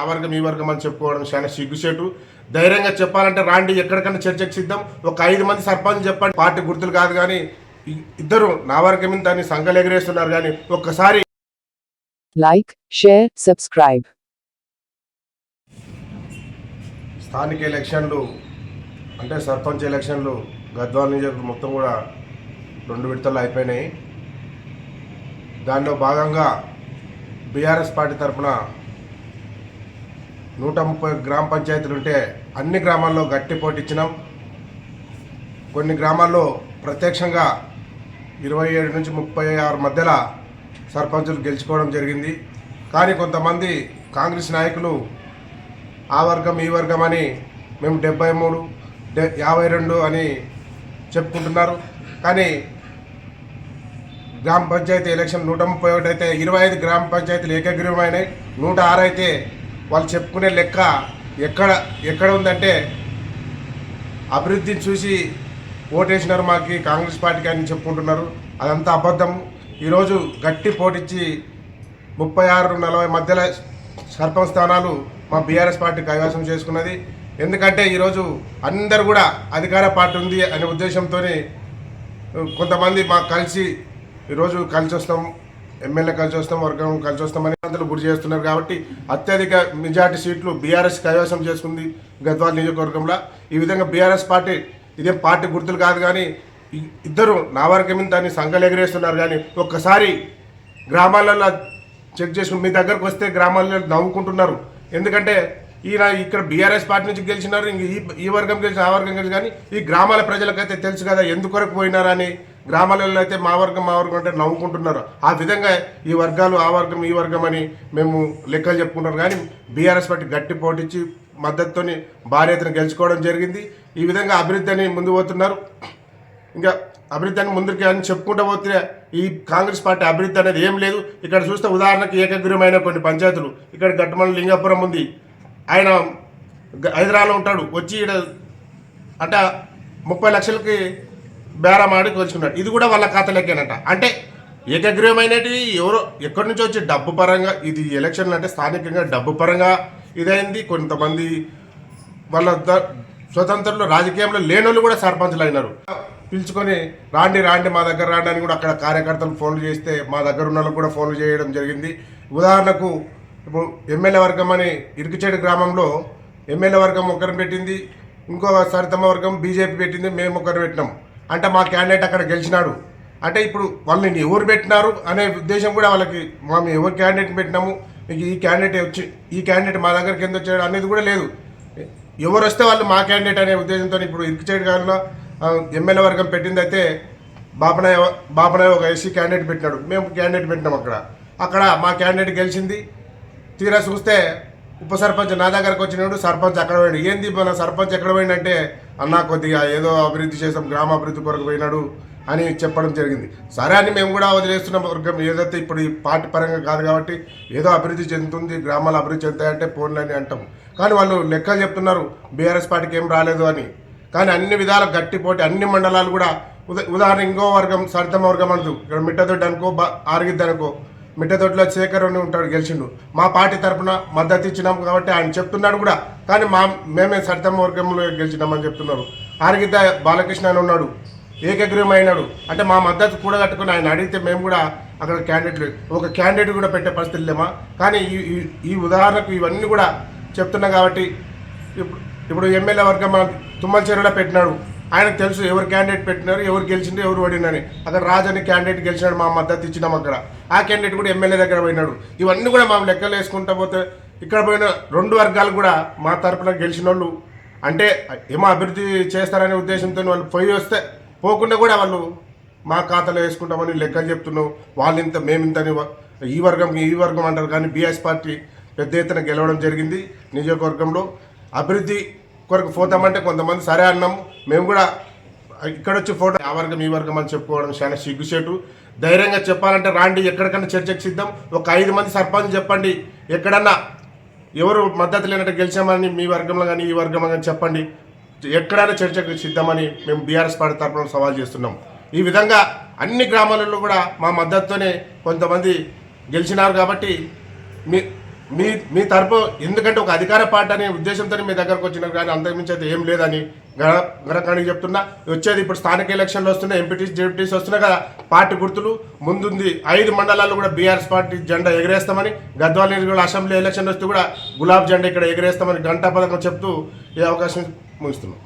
ఆ వర్గం ఈ వర్గం అని చెప్పుకోవడం చాలా సిగ్గుచేటు. ధైర్యంగా చెప్పాలంటే రాండి ఎక్కడికైనా చర్చకు సిద్ధం. ఒక ఐదు మంది సర్పంచ్ చెప్పండి పార్టీ గుర్తులు కాదు కానీ ఇద్దరు నా వర్గం దాన్ని సంఘాలు ఎగరేస్తున్నారు కానీ ఒక్కసారి Like, share, subscribe. స్థానిక ఎలక్షన్లు అంటే సర్పంచ్ ఎలక్షన్లు గద్వాల నియోజకవర్గం మొత్తం కూడా రెండు విడతలు అయిపోయినాయి. దానిలో భాగంగా బీఆర్ఎస్ పార్టీ తరఫున నూట ముప్పై గ్రామ పంచాయతీలు ఉంటే అన్ని గ్రామాల్లో గట్టి పోటీ ఇచ్చినాం. కొన్ని గ్రామాల్లో ప్రత్యక్షంగా ఇరవై ఏడు నుంచి ముప్పై ఆరు మధ్యలో సర్పంచులు గెలుచుకోవడం జరిగింది. కానీ కొంతమంది కాంగ్రెస్ నాయకులు ఆ వర్గం ఈ వర్గం అని మేము డెబ్బై మూడు డె యాభై రెండు అని చెప్పుకుంటున్నారు. కానీ గ్రామ పంచాయతీ ఎలక్షన్ నూట ముప్పై ఒకటి అయితే ఇరవై ఐదు గ్రామ పంచాయతీలు ఏకగ్రీవమైనాయి. నూట ఆరు అయితే వాళ్ళు చెప్పుకునే లెక్క ఎక్కడ ఎక్కడ ఉందంటే అభివృద్ధిని చూసి ఓటేసినారు మాకు కాంగ్రెస్ పార్టీకి అని చెప్పుకుంటున్నారు. అదంతా అబద్ధం ఈరోజు గట్టి పోటిచ్చి ముప్పై ఆరు నలభై మధ్యలో సర్పంచ్ స్థానాలు మా బీఆర్ఎస్ పార్టీ కైవసం చేసుకున్నది. ఎందుకంటే ఈరోజు అందరు కూడా అధికార పార్టీ ఉంది అనే ఉద్దేశంతోనే కొంతమంది మాకు కలిసి ఈరోజు కలిసి వస్తాం ఎమ్మెల్యే కలిసి వస్తాం వర్గం కలిసి వస్తామని అందరూ గురి చేస్తున్నారు కాబట్టి అత్యధిక మెజార్టీ సీట్లు బీఆర్ఎస్ కైవసం చేసుకుంది గద్వాల నియోజకవర్గంలో. ఈ విధంగా బీఆర్ఎస్ పార్టీ ఇదేం పార్టీ గుర్తులు కాదు కానీ ఇద్దరు నా వర్గం దాన్ని సంఘాలు ఎగరేస్తున్నారు కానీ ఒక్కసారి గ్రామాలలో చెక్ చేసుకుని మీ దగ్గరకు వస్తే గ్రామాలలో నవ్వుకుంటున్నారు. ఎందుకంటే ఈయన ఇక్కడ బీఆర్ఎస్ పార్టీ నుంచి గెలిచినారు ఈ ఈ వర్గం గెలిచిన ఆ వర్గం గెలిచి కానీ ఈ గ్రామాల ప్రజలకైతే తెలుసు కదా ఎందుకొరకు పోయినారని. గ్రామాలలో అయితే మా వర్గం మా వర్గం అంటే నవ్వుకుంటున్నారు. ఆ విధంగా ఈ వర్గాలు ఆ వర్గం ఈ వర్గం అని మేము లెక్కలు చెప్పుకుంటారు కానీ బీఆర్ఎస్ పార్టీ గట్టి పోటీచ్చి మద్దతుతోని భారీ ఎత్తున గెలుచుకోవడం జరిగింది. ఈ విధంగా అభివృద్ధి అని ముందు పోతున్నారు. ఇంకా అభివృద్ధి అని ముందుకి అని చెప్పుకుంటూ పోతే ఈ కాంగ్రెస్ పార్టీ అభివృద్ధి అనేది ఏం లేదు. ఇక్కడ చూస్తే ఉదాహరణకి ఏకగ్రీవమైన కొన్ని పంచాయతీలు. ఇక్కడ గట్టమల లింగాపురం ఉంది. ఆయన గ- హైదరాబాద్లో ఉంటాడు. వచ్చి ఈడ అంటే ముప్పై లక్షలకి బేరమాడి కూర్చున్నాడు ఇది కూడా వాళ్ళ ఖాతాలకేనంట అంటే ఏకగ్రీవమైనటి ఎవరో ఎక్కడి నుంచి వచ్చి డబ్బు పరంగా ఇది ఎలక్షన్లు అంటే స్థానికంగా డబ్బు పరంగా ఇదైంది. కొంతమంది వాళ్ళ స్వతంత్రంలో రాజకీయంలో లేనోళ్ళు కూడా సర్పంచ్లు అయినారు. పిలుచుకొని రాండి రాండి మా దగ్గర రాండి అని కూడా అక్కడ కార్యకర్తలు ఫోన్లు చేస్తే మా దగ్గర ఉన్న కూడా ఫోన్లు చేయడం జరిగింది. ఉదాహరణకు ఇప్పుడు ఎమ్మెల్యే వర్గం అని ఇరుకుచేడు గ్రామంలో ఎమ్మెల్యే వర్గం ఒకరిని పెట్టింది ఇంకో సరితమ్మ వర్గం బీజేపీ పెట్టింది మేము ఒకరు పెట్టినాం. అంటే మా క్యాండిడేట్ అక్కడ గెలిచినాడు. అంటే ఇప్పుడు వాళ్ళని ఎవరు పెట్టినారు అనే ఉద్దేశం కూడా వాళ్ళకి మేము ఎవరు క్యాండిడేట్ పెట్టినాము మీకు ఈ క్యాండిడేట్ వచ్చి ఈ క్యాండిడేట్ మా దగ్గరికి ఎందుకు వచ్చాడు అనేది కూడా లేదు. ఎవరు వస్తే వాళ్ళు మా క్యాండిడేట్ అనే ఉద్దేశంతో ఇప్పుడు ఇరికిచేడు గారిలో ఎమ్మెల్యే వర్గం పెట్టింది అయితే బాపనాయ బాపనాయ ఒక ఎస్సీ క్యాండిడేట్ పెట్టినాడు. మేము క్యాండిడేట్ పెట్టినాం అక్కడ. అక్కడ మా క్యాండిడేట్ గెలిచింది. తీరా చూస్తే ఉప సర్పంచ్ నా దగ్గరకు వచ్చినాడు సర్పంచ్ అక్కడ పోయాడు. ఏంది మన సర్పంచ్ ఎక్కడ పోయిందంటే అన్నా కొద్దిగా ఏదో అభివృద్ధి చేసాం గ్రామ అభివృద్ధి కొరకు పోయినాడు అని చెప్పడం జరిగింది. సరే అని మేము కూడా వదిలేస్తున్నాం వర్గం ఏదైతే ఇప్పుడు ఈ పార్టీ పరంగా కాదు కాబట్టి ఏదో అభివృద్ధి చెందుతుంది గ్రామాలు అభివృద్ధి చెందుతాయంటే ఫోన్లు అని అంటాం. కానీ వాళ్ళు లెక్కలు చెప్తున్నారు బీఆర్ఎస్ పార్టీకి ఏం రాలేదు అని. కానీ అన్ని విధాల గట్టి పోటీ అన్ని మండలాలు కూడా ఉదా ఉదాహరణ ఇంకో వర్గం సరితమ్మ వర్గం అంటూ ఇక్కడ మిట్టదొడ్డి అనుకో బ- అనుకో మిట్టతోటిలో శేఖర్ అని ఉంటాడు గెలిచిండు. మా పార్టీ తరఫున మద్దతు ఇచ్చినాం కాబట్టి ఆయన చెప్తున్నాడు కూడా. కానీ మా మేమే సరితమ్మ వర్గంలో గెలిచినామని చెప్తున్నారు. ఆరగిద్ద బాలకృష్ణ అని ఉన్నాడు. ఏకగ్రీవం అయినాడు అంటే మా మద్దతు కూడా కట్టుకుని ఆయన అడిగితే మేము కూడా అక్కడ క్యాండిడేట్ ఒక క్యాండిడేట్ కూడా పెట్టే పరిస్థితి లేమా? కానీ ఈ ఈ- ఉదాహరణకు ఇవన్నీ కూడా చెప్తున్నా కాబట్టి ఇప్పుడు ఇప్పుడు ఎమ్మెల్యే వర్గం తుమ్మల చెరువులో పెట్టినాడు. ఆయనకు తెలుసు ఎవరు క్యాండిడేట్ పెట్టినారు ఎవరు గెలిచిండ్రు ఎవరు ఓడినని అక్కడ రాజని క్యాండిడేట్ గెలిచినాడు మా మద్దతు ఇచ్చినాం అక్కడ. ఆ క్యాండిడేట్ కూడా ఎమ్మెల్యే దగ్గర పోయినాడు. ఇవన్నీ కూడా మా లెక్కలు వేసుకుంటా పోతే ఇక్కడ పోయిన రెండు వర్గాలు కూడా మా తరపున గెలిచిన వాళ్ళు అంటే ఏమో అభివృద్ధి చేస్తారనే ఉద్దేశంతో వాళ్ళు పోయి వస్తే పోకుండా కూడా వాళ్ళు మా ఖాతాలో వేసుకుంటామని లెక్కలు చెప్తున్నాం. వాళ్ళు ఇంత మేమింతని ఈ వర్గం ఈ వర్గం అంటారు కానీ బీఎస్ పార్టీ పెద్ద ఎత్తున గెలవడం జరిగింది నియోజకవర్గంలో. అభివృద్ధి కొరకు పోతామంటే కొంతమంది సరే అన్నాము మేము కూడా ఇక్కడ వచ్చి ఫోటో ఆ వర్గం ఈ వర్గం అని చెప్పుకోవడం చాలా సిగ్గుచేటు. ధైర్యంగా చెప్పాలంటే రాండి ఎక్కడికన్నా చర్చకు సిద్ధం. ఒక ఐదు మంది సర్పంచ్ చెప్పండి ఎక్కడన్నా ఎవరు మద్దతు లేనట్టు గెలిచామని మీ వర్గంలో కానీ ఈ వర్గంలో కానీ చెప్పండి. ఎక్కడైనా చర్చకు సిద్ధమని మేము బీఆర్ఎస్ పార్టీ తరఫున సవాల్ చేస్తున్నాం. ఈ విధంగా అన్ని గ్రామాలలో కూడా మా మద్దతుతోనే కొంతమంది గెలిచినారు కాబట్టి మీ మీ మీ తరపు ఎందుకంటే ఒక అధికార పార్టీ అనే ఉద్దేశంతో మీ దగ్గరకు వచ్చినారు కానీ అంతకుమించి అయితే ఏం లేదని గణకానికి చెప్తున్నా. వచ్చేది ఇప్పుడు స్థానిక ఎలక్షన్లు వస్తున్నాయి ఎంపీటీస్ డిప్యూటీస్ వస్తున్నాయి కదా పార్టీ గుర్తులు. ముందుంది ఐదు మండలాల్లో కూడా బీఆర్ఎస్ పార్టీ జెండా ఎగరేస్తామని గద్వాల నియోజకవర్గ అసెంబ్లీ ఎలక్షన్ వస్తే కూడా గులాబ్ జెండా ఇక్కడ ఎగరేస్తామని గంటా పథకం చెప్తూ ఈ అవకాశం ముగిస్తున్నాం.